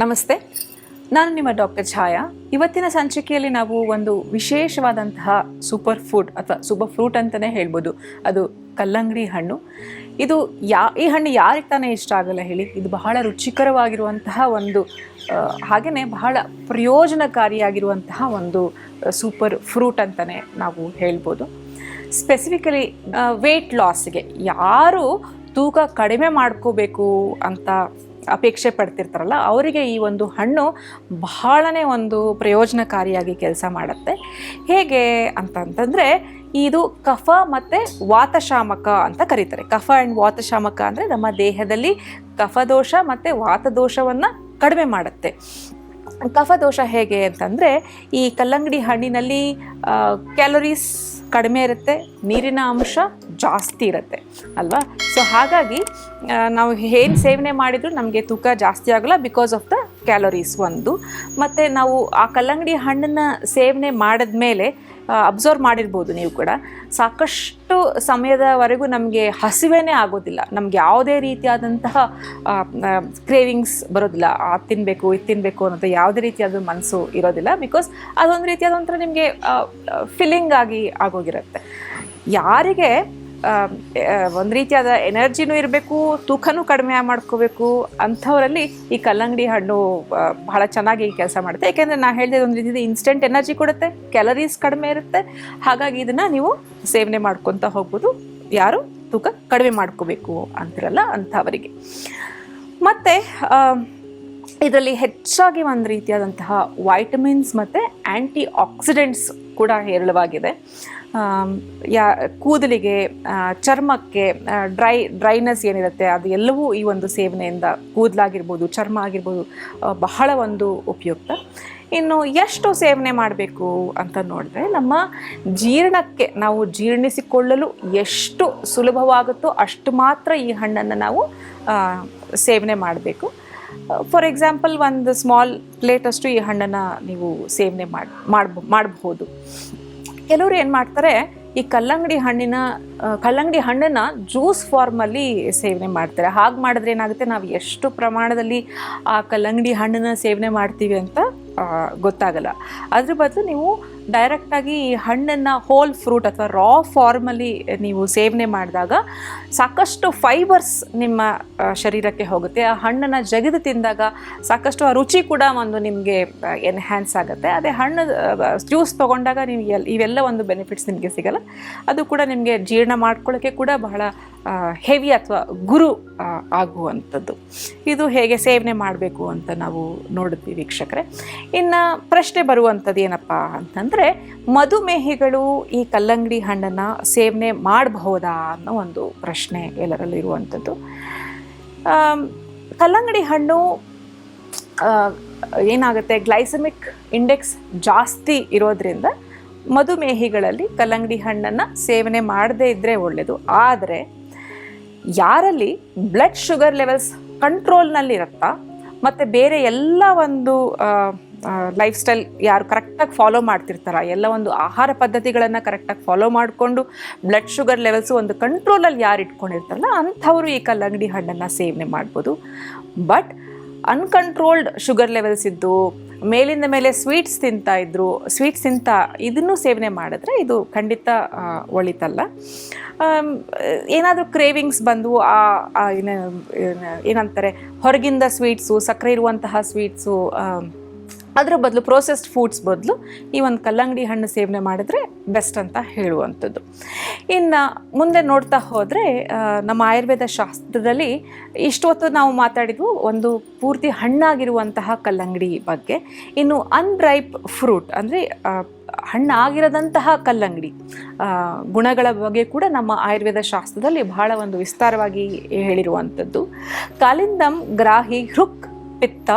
ನಮಸ್ತೆ. ನಾನು ನಿಮ್ಮ ಡಾಕ್ಟರ್ ಛಾಯಾ. ಇವತ್ತಿನ ಸಂಚಿಕೆಯಲ್ಲಿ ನಾವು ಒಂದು ವಿಶೇಷವಾದಂತಹ ಸೂಪರ್ ಫುಡ್ ಅಥವಾ ಸೂಪರ್ ಫ್ರೂಟ್ ಅಂತಲೇ ಹೇಳ್ಬೋದು. ಅದು ಕಲ್ಲಂಗಡಿ ಹಣ್ಣು. ಇದು ಯಾ, ಈ ಹಣ್ಣು ಯಾರಿಗೆ ತಾನೇ ಇಷ್ಟ ಆಗಲ್ಲ ಹೇಳಿ. ಇದು ಬಹಳ ರುಚಿಕರವಾಗಿರುವಂತಹ ಒಂದು ಹಾಗೆಯೇ ಬಹಳ ಪ್ರಯೋಜನಕಾರಿಯಾಗಿರುವಂತಹ ಒಂದು ಸೂಪರ್ ಫ್ರೂಟ್ ಅಂತಲೇ ನಾವು ಹೇಳ್ಬೋದು. ಸ್ಪೆಸಿಫಿಕಲಿ ವೆಯ್ಟ್ ಲಾಸ್ಗೆ ಯಾರು ತೂಕ ಕಡಿಮೆ ಮಾಡ್ಕೋಬೇಕು ಅಂತ ಅಪೇಕ್ಷೆ ಪಡ್ತಿರ್ತಾರಲ್ಲ, ಅವರಿಗೆ ಈ ಒಂದು ಹಣ್ಣು ಬಹಳನೇ ಒಂದು ಪ್ರಯೋಜನಕಾರಿಯಾಗಿ ಕೆಲಸ ಮಾಡುತ್ತೆ. ಹೇಗೆ ಅಂತಂತಂದರೆ ಇದು ಕಫ ಮತ್ತು ವಾತಶಾಮಕ ಅಂತ ಕರೀತಾರೆ. ಕಫ ಆ್ಯಂಡ್ ವಾತಶಾಮಕ ಅಂದರೆ ನಮ್ಮ ದೇಹದಲ್ಲಿ ಕಫದೋಷ ಮತ್ತು ವಾತದೋಷವನ್ನು ಕಡಿಮೆ ಮಾಡುತ್ತೆ. ಕಫದೋಷ ಹೇಗೆ ಅಂತಂದರೆ, ಈ ಕಲ್ಲಂಗಡಿ ಹಣ್ಣಿನಲ್ಲಿ ಕ್ಯಾಲೋರೀಸ್ ಕಡಿಮೆ ಇರುತ್ತೆ, ನೀರಿನ ಅಂಶ ಜಾಸ್ತಿ ಇರುತ್ತೆ, ಅಲ್ವಾ? ಸೊ ಹಾಗಾಗಿ ನಾವು ಏನು ಸೇವನೆ ಮಾಡಿದರೂ ನಮಗೆ ತೂಕ ಜಾಸ್ತಿ ಆಗಲ್ಲ ಬಿಕಾಸ್ ಆಫ್ ದ ಕ್ಯಾಲೋರೀಸ್ ಒಂದು. ಮತ್ತು ನಾವು ಆ ಕಲ್ಲಂಗಡಿ ಹಣ್ಣನ್ನು ಸೇವನೆ ಮಾಡಿದ್ಮೇಲೆ ಅಬ್ಸರ್ವ್ ಮಾಡಿರ್ಬೋದು ನೀವು ಕೂಡ. ಸಾಕಷ್ಟು ಸಮಯದವರೆಗೂ ನಮಗೆ ಹಸಿವೇನೇ ಆಗೋದಿಲ್ಲ. ನಮ್ಗೆ ಯಾವುದೇ ರೀತಿಯಾದಂತಹ ಕ್ರೇವಿಂಗ್ಸ್ ಬರೋದಿಲ್ಲ. ಆ ತಿನ್ನಬೇಕು ಇದು ತಿನ್ನಬೇಕು ಅನ್ನೋದು ಯಾವುದೇ ರೀತಿಯಾದ ಮನಸ್ಸು ಇರೋದಿಲ್ಲ ಬಿಕಾಸ್ ಅದೊಂದು ರೀತಿಯಾದ ಒಂಥರ ನಿಮಗೆ ಫಿಲ್ಲಿಂಗ್ ಆಗಿ ಆಗೋಗಿರುತ್ತೆ. ಯಾರಿಗೆ ಒಂದು ರೀತಿಯಾದ ಎನರ್ಜಿನೂ ಇರಬೇಕು, ತೂಕನೂ ಕಡಿಮೆ ಮಾಡ್ಕೋಬೇಕು. ಅಂಥವರಲ್ಲಿ ಈ ಕಲ್ಲಂಗಡಿ ಹಣ್ಣು ಬಹಳ ಚೆನ್ನಾಗಿ ಕೆಲಸ ಮಾಡುತ್ತೆ. ಯಾಕೆಂದರೆ ನಾನು ಹೇಳಿದೆ ಒಂದು ರೀತಿಯಿಂದ ಇನ್ಸ್ಟೆಂಟ್ ಎನರ್ಜಿ ಕೊಡುತ್ತೆ ಕ್ಯಾಲರೀಸ್ ಕಡಿಮೆ ಇರುತ್ತೆ. ಹಾಗಾಗಿ ಇದನ್ನು ನೀವು ಸೇವನೆ ಮಾಡ್ಕೊತ ಹೋಗ್ಬೋದು. ಯಾರು? ತೂಕ ಕಡಿಮೆ ಮಾಡ್ಕೋಬೇಕು ಅಂತಿರಲ್ಲ ಅಂಥವರಿಗೆ. ಮತ್ತು ಇದರಲ್ಲಿ ಹೆಚ್ಚಾಗಿ ಒಂದು ರೀತಿಯಾದಂತಹ ವೈಟಮಿನ್ಸ್ ಮತ್ತು ಆ್ಯಂಟಿ ಆಕ್ಸಿಡೆಂಟ್ಸ್ ಕೂಡ ಹೇರಳವಾಗಿದೆ. ಯಾ, ಕೂದಲಿಗೆ ಚರ್ಮಕ್ಕೆ ಡ್ರೈ ಡ್ರೈನೆಸ್ ಏನಿರುತ್ತೆ ಅದು ಎಲ್ಲವೂ ಈ ಒಂದು ಸೇವನೆಯಿಂದ ಕೂದಲಾಗಿರ್ಬೋದು, ಚರ್ಮ ಆಗಿರ್ಬೋದು ಬಹಳ ಒಂದು ಉಪಯುಕ್ತ. ಇನ್ನು ಎಷ್ಟು ಸೇವನೆ ಮಾಡಬೇಕು ಅಂತ ನೋಡಿದ್ರೆ ನಮ್ಮ ಜೀರ್ಣಕ್ಕೆ ನಾವು ಜೀರ್ಣಿಸಿಕೊಳ್ಳಲು ಎಷ್ಟು ಸುಲಭವಾಗುತ್ತೋ ಅಷ್ಟು ಮಾತ್ರ ಈ ಹಣ್ಣನ್ನು ನಾವು ಸೇವನೆ ಮಾಡಬೇಕು. ಫಾರ್ ಎಕ್ಸಾಂಪಲ್ ಒಂದು ಸ್ಮಾಲ್ ಪ್ಲೇಟಷ್ಟು ಈ ಹಣ್ಣನ್ನು ನೀವು ಸೇವನೆ ಮಾಡಿ, ಮಾಡ್ಬ, ಮಾಡಬಹುದು. ಕೆಲವರು ಏನು ಮಾಡ್ತಾರೆ, ಈ ಕಲ್ಲಂಗಡಿ ಹಣ್ಣಿನ ಕಲ್ಲಂಗಡಿ ಹಣ್ಣನ್ನು ಜ್ಯೂಸ್ ಫಾರ್ಮಲ್ಲಿ ಸೇವನೆ ಮಾಡ್ತಾರೆ. ಹಾಗೆ ಮಾಡಿದ್ರೆ ಏನಾಗುತ್ತೆ, ನಾವು ಎಷ್ಟು ಪ್ರಮಾಣದಲ್ಲಿ ಆ ಕಲ್ಲಂಗಡಿ ಹಣ್ಣನ್ನು ಸೇವನೆ ಮಾಡ್ತೀವಿ ಅಂತ ಗೊತ್ತಾಗಲ್ಲ. ಅದ್ರ ಬದಲು ನೀವು ಡೈರೆಕ್ಟಾಗಿ ಈ ಹಣ್ಣನ್ನು ಹೋಲ್ ಫ್ರೂಟ್ ಅಥವಾ ರಾ ಫಾರ್ಮಲ್ಲಿ ನೀವು ಸೇವನೆ ಮಾಡಿದಾಗ ಸಾಕಷ್ಟು ಫೈಬರ್ಸ್ ನಿಮ್ಮ ಶರೀರಕ್ಕೆ ಹೋಗುತ್ತೆ. ಆ ಹಣ್ಣನ್ನು ಜಗಿದು ತಿಂದಾಗ ಸಾಕಷ್ಟು ಆ ರುಚಿ ಕೂಡ ಒಂದು ನಿಮಗೆ ಎನ್ಹ್ಯಾನ್ಸ್ ಆಗುತ್ತೆ. ಅದೇ ಹಣ್ಣು ಜ್ಯೂಸ್ ತೊಗೊಂಡಾಗ ನೀವು ಎಲ್, ಇವೆಲ್ಲ ಒಂದು ಬೆನಿಫಿಟ್ಸ್ ನಿಮಗೆ ಸಿಗಲ್ಲ. ಅದು ಕೂಡ ನಿಮಗೆ ಜೀರ್ಣ ಮಾಡ್ಕೊಳ್ಳೋಕ್ಕೆ ಕೂಡ ಬಹಳ ಹೆವಿ ಅಥವಾ ಗುರು ಆಗುವಂಥದ್ದು. ಇದು ಹೇಗೆ ಸೇವನೆ ಮಾಡಬೇಕು ಅಂತ ನಾವು ನೋಡುತ್ತೀವಿ ವೀಕ್ಷಕರೇ. ಇನ್ನು ಪ್ರಶ್ನೆ ಬರುವಂಥದ್ದು ಏನಪ್ಪ ಅಂತಂದರೆ ಮಧುಮೇಹಿಗಳು ಈ ಕಲ್ಲಂಗಡಿ ಹಣ್ಣನ್ನು ಸೇವನೆ ಮಾಡಬಹುದಾ ಅನ್ನೋ ಒಂದು ಪ್ರಶ್ನೆ ಎಲ್ಲರಲ್ಲೂ ಇರುವಂಥದ್ದು ಕಲ್ಲಂಗಡಿ ಹಣ್ಣು ಏನಾಗುತ್ತೆ, ಗ್ಲೈಸಮಿಕ್ ಇಂಡೆಕ್ಸ್ ಜಾಸ್ತಿ ಇರೋದ್ರಿಂದ ಮಧುಮೇಹಿಗಳಲ್ಲಿ ಕಲ್ಲಂಗಡಿ ಹಣ್ಣನ್ನು ಸೇವನೆ ಮಾಡದೇ ಇದ್ದರೆ ಒಳ್ಳೆಯದು ಆದರೆ ಯಾರಲ್ಲಿ ಬ್ಲಡ್ ಶುಗರ್ ಲೆವೆಲ್ಸ್ ಕಂಟ್ರೋಲ್ನಲ್ಲಿರುತ್ತಾ, ಮತ್ತು ಬೇರೆ ಎಲ್ಲ ಒಂದು ಲೈಫ್ ಸ್ಟೈಲ್ ಯಾರು ಕರೆಕ್ಟಾಗಿ ಫಾಲೋ ಮಾಡ್ತಿರ್ತಾರ, ಎಲ್ಲ ಒಂದು ಆಹಾರ ಪದ್ಧತಿಗಳನ್ನು ಕರೆಕ್ಟಾಗಿ ಫಾಲೋ ಮಾಡಿಕೊಂಡು ಬ್ಲಡ್ ಶುಗರ್ ಲೆವೆಲ್ಸು ಒಂದು ಕಂಟ್ರೋಲಲ್ಲಿ ಯಾರು ಇಟ್ಕೊಂಡಿರ್ತಾರಲ್ಲ, ಅಂಥವರು ಈ ಕಲ್ಲಂಗಡಿ ಹಣ್ಣನ್ನು ಸೇವನೆ ಮಾಡ್ಬೋದು. ಬಟ್ ಅನ್ಕಂಟ್ರೋಲ್ಡ್ ಶುಗರ್ ಲೆವೆಲ್ಸ್ ಇದ್ದು, ಮೇಲಿಂದ ಮೇಲೆ ಸ್ವೀಟ್ಸ್ ತಿಂತಾ ಇದ್ರು ಸ್ವೀಟ್ಸ್ ತಿಂತ ಇದನ್ನು ಸೇವನೆ ಮಾಡಿದ್ರೆ ಇದು ಖಂಡಿತ ಒಳಿತಲ್ಲ. ಏನಾದರೂ ಕ್ರೇವಿಂಗ್ಸ್ ಬಂದು ಆ ಆ ಏನ- ಏನ- ಏನಂತಾರೆ, ಹೊರಗಿಂದ ಸ್ವೀಟ್ಸು ಸಕ್ಕರೆ ಇರುವಂತಹ ಸ್ವೀಟ್ಸು ಅದರ ಬದಲು ಪ್ರೋಸೆಸ್ಡ್ ಫುಡ್ಸ್ ಬದಲು ಈ ಒಂದು ಕಲ್ಲಂಗಡಿ ಹಣ್ಣು ಸೇವನೆ ಮಾಡಿದ್ರೆ ಬೆಸ್ಟ್ ಅಂತ ಹೇಳುವಂಥದ್ದು. ಇನ್ನು ಮುಂದೆ ನೋಡ್ತಾ ಹೋದರೆ ನಮ್ಮ ಆಯುರ್ವೇದ ಶಾಸ್ತ್ರದಲ್ಲಿ ಇಷ್ಟು ಹೊತ್ತು ನಾವು ಮಾತಾಡಿದ್ವು ಒಂದು ಪೂರ್ತಿ ಹಣ್ಣಾಗಿರುವಂತಹ ಕಲ್ಲಂಗಡಿ ಬಗ್ಗೆ. ಇನ್ನು ಅನ್ರೈಪ್ ಫ್ರೂಟ್ ಅಂದರೆ ಹಣ್ಣಾಗಿರದಂತಹ ಕಲ್ಲಂಗಡಿ ಗುಣಗಳ ಬಗ್ಗೆ ಕೂಡ ನಮ್ಮ ಆಯುರ್ವೇದ ಶಾಸ್ತ್ರದಲ್ಲಿ ಬಹಳ ಒಂದು ವಿಸ್ತಾರವಾಗಿ ಹೇಳಿರುವಂಥದ್ದು. ಕಾಲಿಂದಂ ಗ್ರಾಹಿ ಹೃಕ್ ಪಿತ್ತ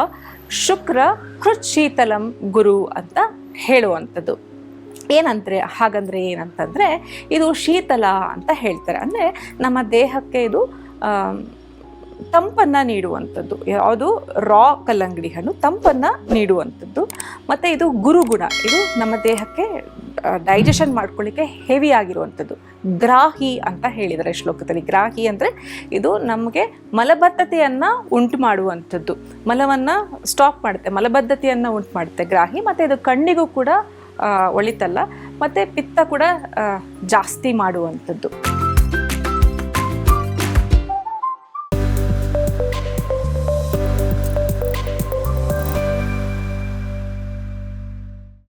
ಶುಕ್ರ ಕೃತ್ ಶೀತಲಂ ಗುರು ಅಂತ ಹೇಳುವಂಥದ್ದು. ಏನಂದ್ರೆ, ಹಾಗಂದ್ರೆ ಏನಂತಂದರೆ, ಇದು ಶೀತಲ ಅಂತ ಹೇಳ್ತಾರೆ. ಅಂದರೆ ನಮ್ಮ ದೇಹಕ್ಕೆ ಇದು ತಂಪನ್ನು ನೀಡುವಂಥದ್ದು. ಯಾವುದು? ರಾ ಕಲ್ಲಂಗಡಿ ಹಣ್ಣು ತಂಪನ್ನು ನೀಡುವಂಥದ್ದು. ಮತ್ತು ಇದು ಗುರುಗುಣ. ಇದು ನಮ್ಮ ದೇಹಕ್ಕೆ ಡೈಜೆಷನ್ ಮಾಡ್ಕೊಳ್ಳಿಕ್ಕೆ ಹೆವಿ ಆಗಿರುವಂಥದ್ದು. ಗ್ರಾಹಿ ಅಂತ ಹೇಳಿದ್ದಾರೆ ಶ್ಲೋಕದಲ್ಲಿ. ಗ್ರಾಹಿ ಅಂದರೆ ಇದು ನಮಗೆ ಮಲಬದ್ಧತೆಯನ್ನು ಉಂಟು ಮಾಡುವಂಥದ್ದು. ಮಲವನ್ನು ಸ್ಟಾಪ್ ಮಾಡುತ್ತೆ, ಮಲಬದ್ಧತೆಯನ್ನು ಉಂಟು ಮಾಡುತ್ತೆ ಗ್ರಾಹಿ. ಮತ್ತು ಇದು ಕಣ್ಣಿಗೂ ಕೂಡ ಒಳಿತಲ್ಲ. ಮತ್ತು ಪಿತ್ತ ಕೂಡ ಜಾಸ್ತಿ ಮಾಡುವಂಥದ್ದು.